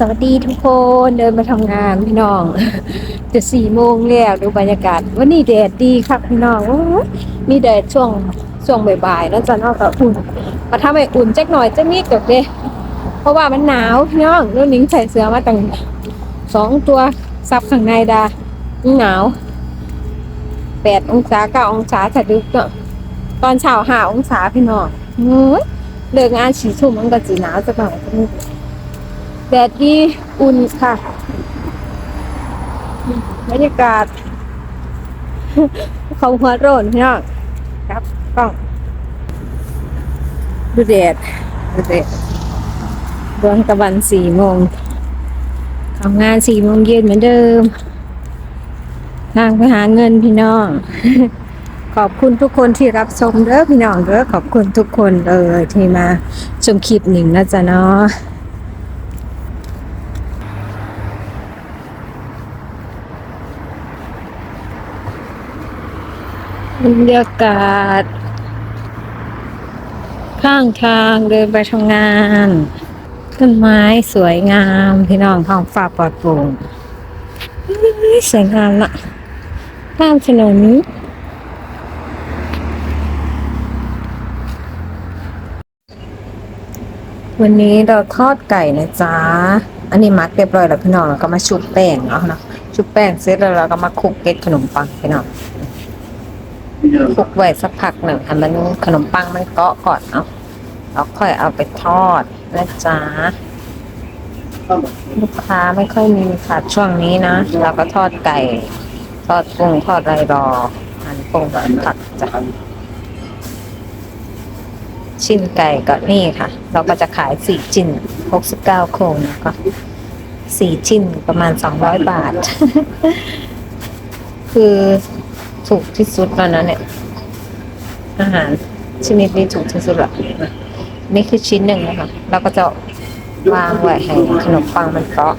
สวัสดีทุกคนเดินมาทำงานพี่น้อง จะสี่โมงแล้วดูบรรยากาศ วันนี้แดดดีครับพี่น้องมีแดดช่วงช่วงบ่ายๆแล้วจะนอกจากอุ่นมาทำให้อุ่นจักหน่อยจะนิดกับเด้เพราะว่ามันหนาวพี่น้องแล้วนิ้งใส่เสื้อมาตั้งสองตัวซับข้างในดาหนาวแปดองศาเก้าองศาถ้าดึกเนาะตอนเช้าห้าองศาพี่น้องเฮ้ยเลิกงานสี่ทุ่มมันก็จีหนาวสักหน่อย แดดดีอุ่นค่ะ บรรยากาศเขาหัวโรนพี่น้องครับกล้องดูแดดดูแดดดวงตะวันสี่โมงทำงานสี่โมงเย็นเหมือนเดิม ทางไปหาเงินพี่น้อง ขอบคุณทุกคนที่รับชมเด้อพี่น้องเด้อขอบคุณทุกคนเลยที่มาชมคลิปหนึ่งนะจ๊ะเนาะ บรรยากาศ ข้างทางเดินไปทำงาน ต้นไม้สวยงามพี่น้องท้องฟ้าปลอดโปร่งสวยงามละข้ามถนนวันนี้เราทอดไก่นะจ๊ะ อันนี้มัดเรียบร้อยแล้วพี่น้องแล้วก็มาชุบแป้งเนาะนะชุบแป้งเสร็จแล้วเราก็มาคลุกเกล็ดขนมปังพี่น้อง คลุกไว้สักพักหนึ่งอันมันขนมปังมันเกาะก่อนเนาะแล้วค่อยเอาไปทอดนะจ๊ะลูกค้าไม่ค่อยมีค่ะช่วงนี้นะเราก็ทอดไก่ ทอดกุ้งทอดไรรอหั่นกุ้งหันผักจ้ะชิ้นไก่ก็นี่ค่ะ เราก็จะขายสี่ชิ้นหกสิบเก้าโครงก็สี่ชิ้นประมาณสองร้อยบาท คือ ถูกที่สุดแล้วนะเนี่ย อาหารชนิดนี้ถูกที่สุดละนี่คือชิ้นหนึ่งนะคะเราก็จะวางไว้ให้ขนมปังมันเกาะ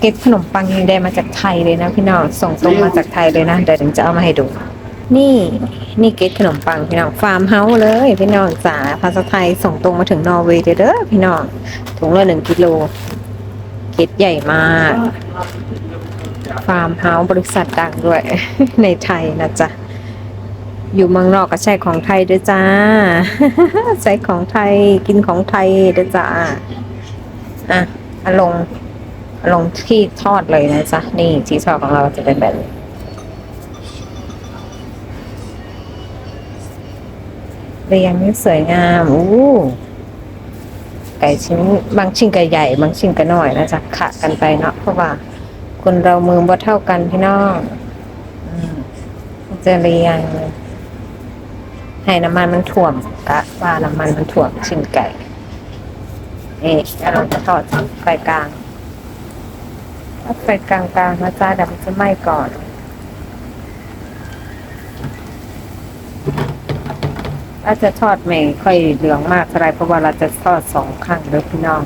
เก็บขนมปังยังได้มาจากไทยเลยนะพี่น้องส่งตรงมาจากไทยเลยนะเดี๋ยวถึงจะเอามาให้ดู นี่นี่เก็ตขนมปังพี่น้องฟาร์มเฮาส์เลยพี่น้องจ๋าภาษาไทยส่งตรงมาถึงนอร์เวย์เด้อพี่น้องถุงละหนึ่งกิโลเก็ตใหญ่มาก ฟาร์มเฮาส์บริษัทดังด้วย ในไทยนะจ๊ะ อยู่เมืองนอกก็ใช้ของไทยด้วยจ้า ใช้ของไทยกินของไทยด้วยจ้า อะเอาลงเอาลงที่ทอดเลยนะจ๊ะ นี่ที่ทอดของเราจะเป็นแบบนี้เรียงนี่สวยงามอู้ไก่ชิ้นบางชิ้นก็ใหญ่ บางชิ้นก็น้อยนะจ๊ะขะกันไปเนาะเพราะว่า คนเรามือบ่เท่ากันพี่น้องอจะเรียงให้น้ำมันมันถ่วมกะว่าน้ำมันมันถ่วมชิ้นไก่นี่แล้วเราจะทอดไฟกลางถ้าไฟกลางๆนะจ๊ะเดี๋ยวมันจะไหม้ก่อนถ้าจจะทอดไม่ค่อยเหลืองมากเท่าไรเพราะว่าเราจะทอดสองครั้งเลยพี่น้อง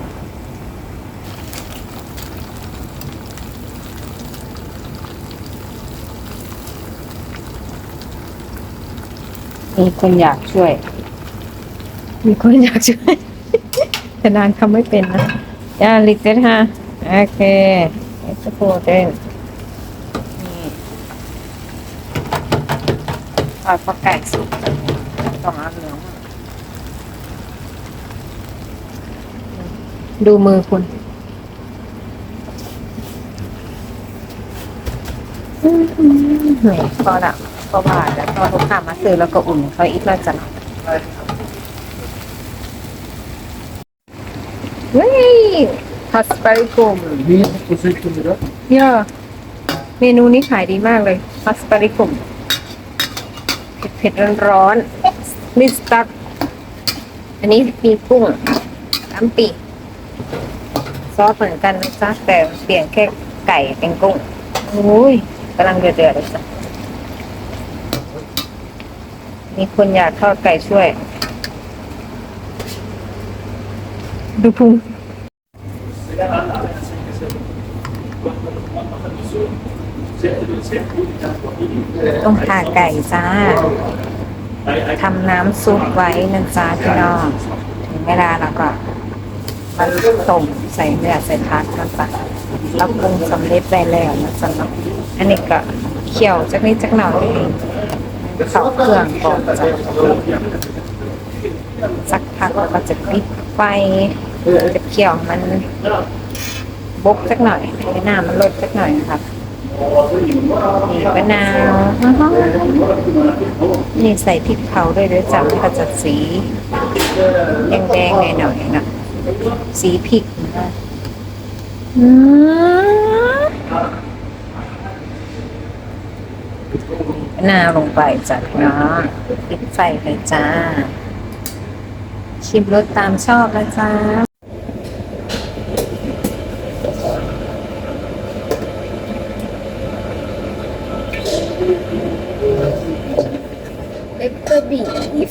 มีคนอยากช่วย มีคนอยากช่วย แต่นานทำไม่เป็นนะย่าลิกเต้นฮะโอเคเอ็กซ์โปเต้นนี่ทอดข้าวไก่สุกต้องเอาเหลืองดูมือคุณอืมนี่พอละ พอบาทแล้วก็ลูกค้ามาซื้อแล้วก็อุ่นเขาอีกแล้วจ้ะเฮ้ยฮัสปาริกุม Minus proceed lira. เยอะเมนูนี้ขายดีมากเลยฮัสปาริกุมเผ็ดๆร้อนๆมิสตักอันนี้มีกุ้งน้ำปีกซอสเหมือนกันนะจ๊ะแต่เปลี่ยนแค่ไก่เป็นกุ้งโอ้ยกำลังเดือดๆเลยจ้ะ มีคนอยากทอดไก่ช่วย ดูพุงต้องผ่าไก่จ้าทำน้ำซุปไว้นะจ๊ะพี่น้องถึงเวลาแล้วก็มาต้มใส่เนื้อใส่ผักนะจ๊ะแล้วปรุงสำเร็จได้แล้วนะจ๊ะเนาะอันนี้ก็เคี่ยวจักนิดจักหน่อยเข้าเครื่องก่อนจ้ะสักพักเราก็จะปิดไฟจะเคี่ยวมันบกสักหน่อยให้น้ำมันลดสักหน่อยนะครับนี่มะนาวอ้าวนี่ใส่พริกเผาด้วยด้วยจ้ะมันก็จะสีแดงๆหน่อยๆนะสีพริกนะอืม นาลงไปจ้ะเนาะปิดไฟเลยจ้า ชิมรสตามชอบนะจ้าเปปเปอร์บีฟ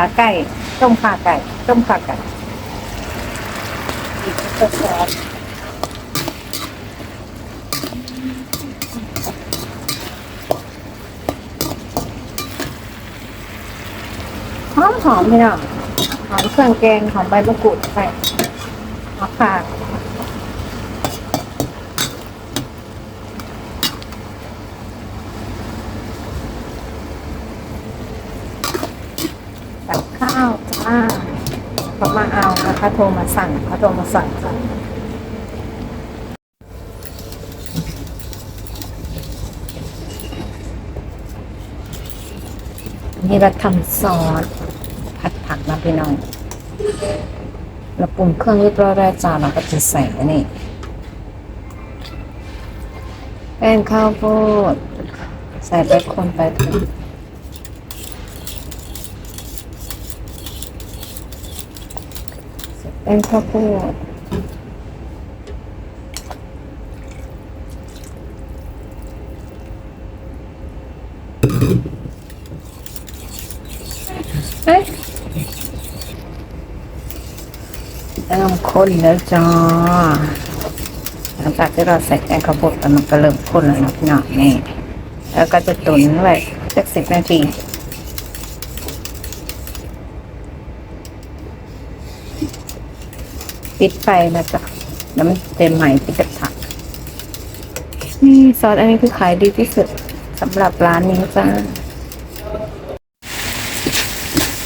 ขาไก่ต้มขาไก่ต้มขาไก่อีกก็ซอสหอมหอมพี่น้องหอมเครื่องแกงหอมใบมะกรูดใส่หอมขาตักข้าวจ้าเขามาเอานะคะโทรมาสั่งเขาโทรมาสั่งจ้ะนี่เราทำซอสผัดผักนะพี่น้องเราปรุงเครื่องเรียบร้อยแล้วจ้าเราก็จะใส่นนี่แป้งข้าวโพดใส่ไปคนไปถึง ป้งข้าวโพดเอ้ยเริ่มข้นแล้วจ้าหลังจากที่เราใส่แป้งข้าวโพดมันก็เริ่มข้นแล้วนะพี่น้องนี่ แล้วก็จะตุ๋นไว้สักสิบนาที ปิดไฟนะจ๊ะแล้วมันเต็มใหม่ที่กระถางนี่ซอสอันนี้คือขายดีที่สุดสำหรับร้านนี้จ้า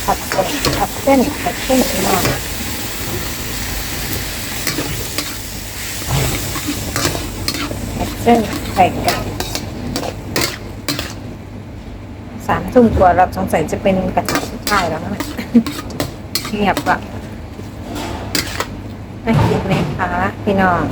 ผัดเส้นผัดเส้นผัดเส้นพี่น้องผัดเส้นไข่ไก่สามทุ่มกว่าเราสงสัยจะเป็นกระถางสุดท้ายแล้วนะเงียบอะ มาเขียนไหมคะพี่น้อง